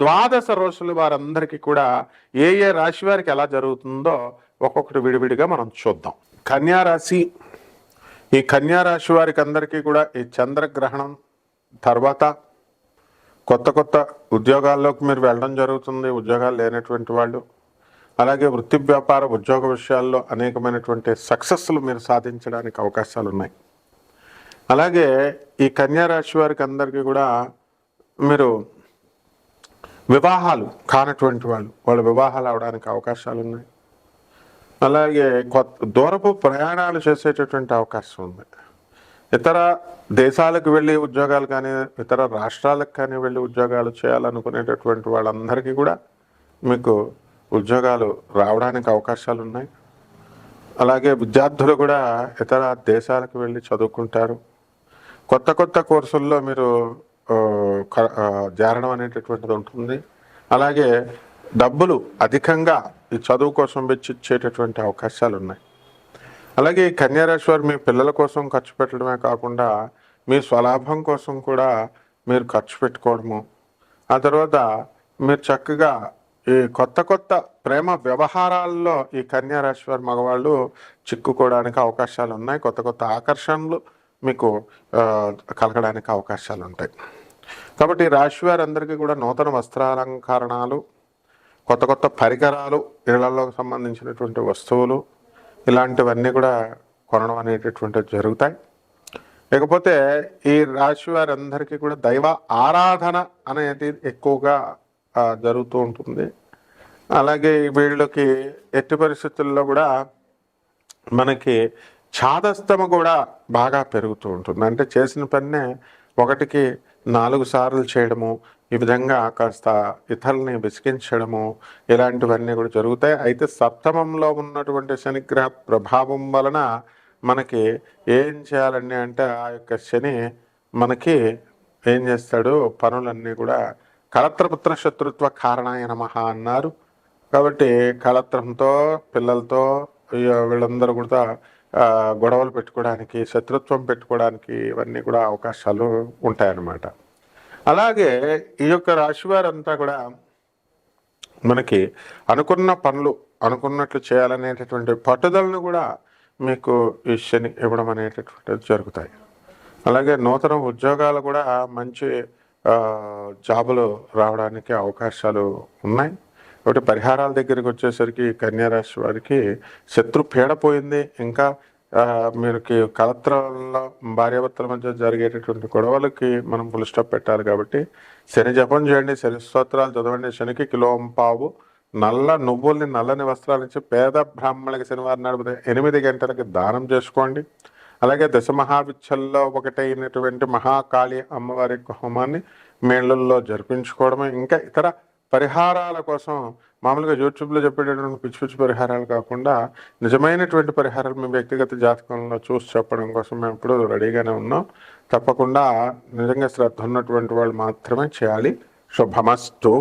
ద్వాదశ రోజులు వారందరికీ కూడా ఏ ఏ రాశి వారికి ఎలా జరుగుతుందో ఒక్కొక్కటి విడివిడిగా మనం చూద్దాం. కన్యారాశి ఈ కన్యా రాశి వారికి అందరికీ కూడా ఈ చంద్రగ్రహణం తర్వాత కొత్త కొత్త ఉద్యోగాల్లోకి మీరు వెళ్ళడం జరుగుతుంది ఉద్యోగాలు లేనటువంటి వాళ్ళు. అలాగే వృత్తి వ్యాపార ఉద్యోగ విషయాల్లో అనేకమైనటువంటి సక్సెస్లు మీరు సాధించడానికి అవకాశాలు ఉన్నాయి. అలాగే ఈ కన్యా రాశి వారికి అందరికీ కూడా మీరు వివాహాలు కానటువంటి వాళ్ళు వాళ్ళ వివాహాలు అవడానికి అవకాశాలు ఉన్నాయి. అలాగే కొత్త దూరపు ప్రయాణాలు చేసేటటువంటి అవకాశం ఉంది. ఇతర దేశాలకు వెళ్ళి ఉద్యోగాలు కానీ ఇతర రాష్ట్రాలకు కానీ వెళ్ళి ఉద్యోగాలు చేయాలనుకునేటటువంటి వాళ్ళందరికీ కూడా మీకు ఉద్యోగాలు రావడానికి అవకాశాలు ఉన్నాయి. అలాగే విద్యార్థులు కూడా ఇతర దేశాలకు వెళ్ళి చదువుకుంటారు. కొత్త కొత్త కోర్సుల్లో మీరు జారడం అనేటటువంటిది ఉంటుంది. అలాగే డబ్బులు అధికంగా ఈ చదువు కోసం వెచ్చిచ్చేటటువంటి అవకాశాలు ఉన్నాయి అలాగే ఈ కన్యారాశి వారు మీ పిల్లల కోసం ఖర్చు పెట్టడమే కాకుండా మీ స్వలాభం కోసం కూడా మీరు ఖర్చు పెట్టుకోవడము. ఆ తర్వాత మీరు చక్కగా ఈ కొత్త కొత్త ప్రేమ వ్యవహారాల్లో ఈ కన్యారాశి వారి మగవాళ్ళు చిక్కుకోవడానికి అవకాశాలు ఉన్నాయి కొత్త కొత్త ఆకర్షణలు మీకు కలగడానికి అవకాశాలు ఉంటాయి కాబట్టి రాశి వారందరికీ కూడా నూతన వస్త్రాలంకరణాలు కొత్త కొత్త పరికరాలు ఇళ్ళలో సంబంధించినటువంటి వస్తువులు ఇలాంటివన్నీ కూడా కొనడం అనేటటువంటివి జరుగుతాయి. లేకపోతే ఈ రాశి వారందరికీ కూడా దైవ ఆరాధన అనేది ఎక్కువగా జరుగుతూ ఉంటుంది. అలాగే వీళ్ళకి ఎట్టి పరిస్థితుల్లో కూడా మనకి ఛాదస్తమ కూడా బాగా పెరుగుతూ ఉంటుంది. అంటే చేసిన పన్నే ఒకటికి నాలుగు సార్లు చేయడము ఈ విధంగా కాస్త ఇతరుల్ని విసిగించడము ఇలాంటివన్నీ కూడా జరుగుతాయి. అయితే సప్తమంలో ఉన్నటువంటి శనిగ్రహ ప్రభావం వలన మనకి ఏం చేయాలండి అంటే ఆ యొక్క శని మనకి ఏం చేస్తాడు? పనులన్నీ కూడా కళత్రపుత్ర శత్రుత్వ కారణాయ నమః అన్నారు. కాబట్టి కళత్రంతో పిల్లలతో వీళ్ళందరూ కూడా గొడవలు పెట్టుకోవడానికి శత్రుత్వం పెట్టుకోవడానికి ఇవన్నీ కూడా అవకాశాలు ఉంటాయన్నమాట. అలాగే ఈ యొక్క రాశివారంతా కూడా మనకి అనుకున్న పనులు అనుకున్నట్లు చేయాలనేటటువంటి పట్టుదలను కూడా మీకు ఈ శని ఇవ్వడం అనేటటువంటిది జరుగుతాయి. అలాగే నూతన ఉద్యోగాలు కూడా మంచి జాబులు రావడానికి అవకాశాలు ఉన్నాయి. ఒకటి పరిహారాల దగ్గరికి వచ్చేసరికి కన్యారాశి వారికి శత్రు పీడ పోయింది. ఇంకా మీరుకి కలత్రంలో భార్యాభర్తల మధ్య జరిగేటటువంటి గొడవలకి మనం ఫుల్ స్టాప్ పెట్టాలి కాబట్టి శని జపం చేయండి శని స్తోత్రాలు చదవండి. శనికి కిలోంపావు నల్ల నువ్వుల్ని నల్లని వస్త్రాలు ఇచ్చి పేద బ్రాహ్మణులకి శనివారం నాడు ఎనిమిది గంటలకి దానం చేసుకోండి. అలాగే దశ మహావిచ్చల్లో ఒకటైనటువంటి మహాకాళి అమ్మవారి హోమాన్ని మేళ్ళల్లో జరిపించుకోవడమే. ఇంకా ఇతర పరిహారాల కోసం మామూలుగా యూట్యూబ్లో చెప్పేటటువంటి పిచ్చి పిచ్చి పరిహారాలు కాకుండా నిజమైనటువంటి పరిహారాలు మేము వ్యక్తిగత జాతకంలో చూసి చెప్పడం కోసం మేము ఎప్పుడూ రెడీగానే ఉన్నాం. తప్పకుండా నిజంగా శ్రద్ధ ఉన్నటువంటి వాళ్ళు మాత్రమే చేయాలి. శుభమస్తు.